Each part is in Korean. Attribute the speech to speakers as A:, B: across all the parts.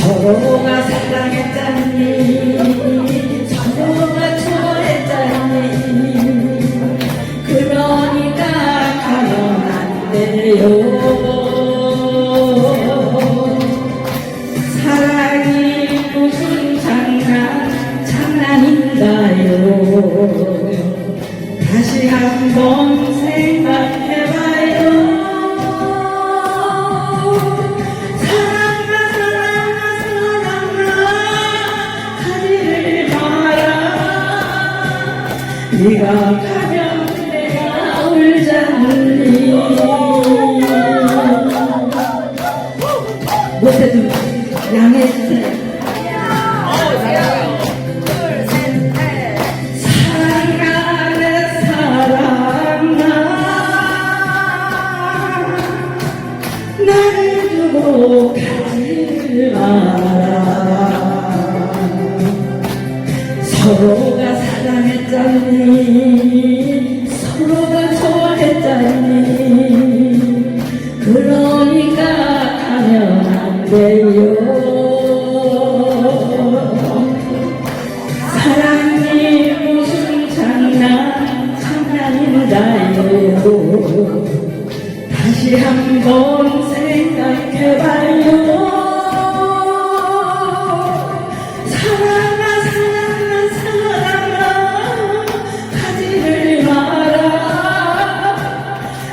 A: 서로가 사랑했다니 서로가 좋아했다니. 그러니까 가면 안 돼요. 사랑이 무슨 장난 장난인가요? 다시 한번 생각 네가 가면 내가 울자니 못해도 두고 가지 마라. 서로 서로가 좋아했잖니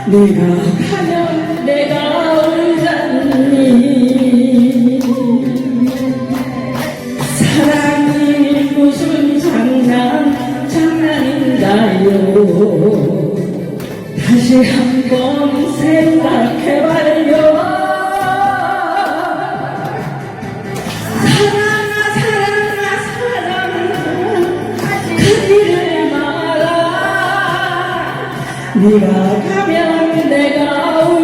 A: 네가 가면 내가 울잖니. 사랑이 무슨 장난 장난인가요? 다시 한번 생각해봐 네가 가면 내가